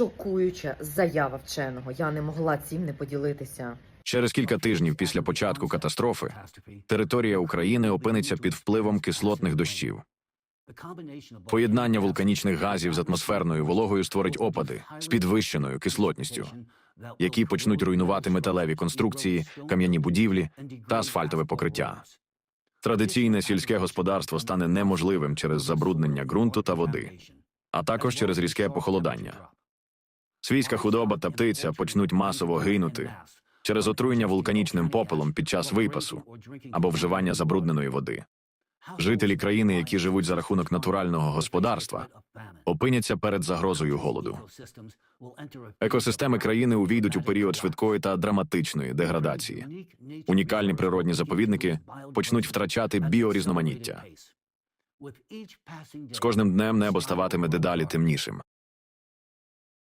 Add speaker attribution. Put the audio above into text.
Speaker 1: Шокуюча заява вченого. Я не могла цим не поділитися.
Speaker 2: Через кілька тижнів після початку катастрофи територія України опиниться під впливом кислотних дощів. Поєднання вулканічних газів з атмосферною вологою створить опади з підвищеною кислотністю, які почнуть руйнувати металеві конструкції, кам'яні будівлі та асфальтове покриття. Традиційне сільське господарство стане неможливим через забруднення ґрунту та води, а також через різке похолодання. Свійська худоба та птиця почнуть масово гинути через отруєння вулканічним попелом під час випасу або вживання забрудненої води. Жителі країни, які живуть за рахунок натурального господарства, опиняться перед загрозою голоду. Екосистеми країни увійдуть у період швидкої та драматичної деградації. Унікальні природні заповідники почнуть втрачати біорізноманіття. З кожним днем небо ставатиме дедалі темнішим,